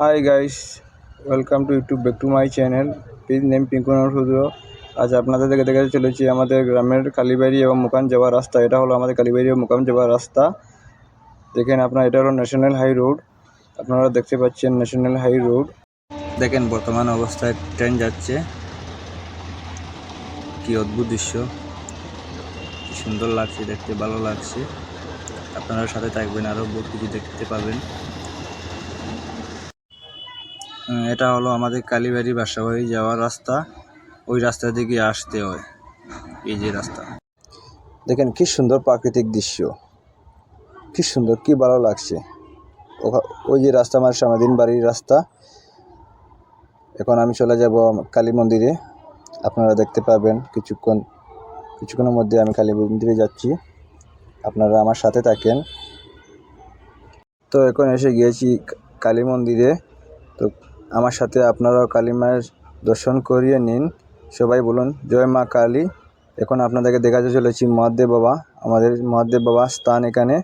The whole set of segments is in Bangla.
Hi guys welcome to YouTube back to my channel please name Pinku Narasudra আজ আপনাদের দেখে দেখে চলেছি আমাদের গ্রামের কালীবাড়ি এবং মুকাম যাওয়ার রাস্তা। এটা হলো আমাদের কালীবাড়ি এবং মুকাম যাওয়ার রাস্তা। দেখেন আপনার, এটা হলো ন্যাশনাল হাই রোড আপনারা দেখতে পাচ্ছেন ন্যাশনাল হাই রোড দেখেন বর্তমান অবস্থায় ট্রেন যাচ্ছে। কি অদ্ভুত দৃশ্য। সুন্দর লাগছে দেখতে, ভালো লাগছে। আপনারা সাথে থাকবেন আরও বহুত কিছু দেখতে পাবেন। এটা হলো আমাদের কালীবাড়ি বাসাবাড়ি যাওয়ার রাস্তা। ওই রাস্তা দিকে আসতে হয়। এই যে রাস্তা। দেখেন কি সুন্দর প্রাকৃতিক দৃশ্য। কি সুন্দর, কি ভালো লাগছে। ওই যে রাস্তা আমার সামাদিন বাড়ির রাস্তা। এখন আমি চলে যাব কালী মন্দিরে। আপনারা দেখতে পাবেন কিছুক্ষণ, কিছুক্ষণের মধ্যে আমি কালী মন্দিরে যাচ্ছি। আপনারা আমার সাথে থাকেন। তো এখন এসে গিয়েছি কালী মন্দিরে। তো আমার সাথে আপনারাও কালী মায়ের দর্শন করিয়ে নিন। সবাই বলুন, জয় মা কালী। এখন আপনাদেরকে দেখাতে চলেছি মহাদেব বাবা। আমাদের মহাদেব বাবা স্থান এখানে।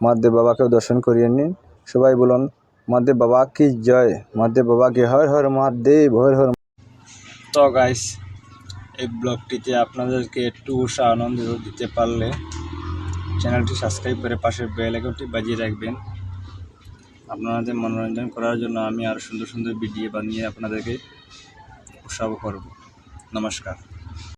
মহাদেব বাবাকেও দর্শন করিয়ে নিন। সবাই বলুন, মহাদেব বাবা কি জয়? মহাদেব বাবাকে হর হর মহাদেব, হর হর তো গাইস এই ব্লগটিতে আপনাদেরকে একটু উৎসাহ, আনন্দ দিতে পারলে চ্যানেলটি সাবস্ক্রাইব করে পাশের বেল আইকনটি বাজিয়ে রাখবেন। আপনাদের মনোরঞ্জন করার জন্য আমি আরও সুন্দর সুন্দর ভিডিও বানিয়ে আপনাদেরকে উৎসাহ করব। নমস্কার।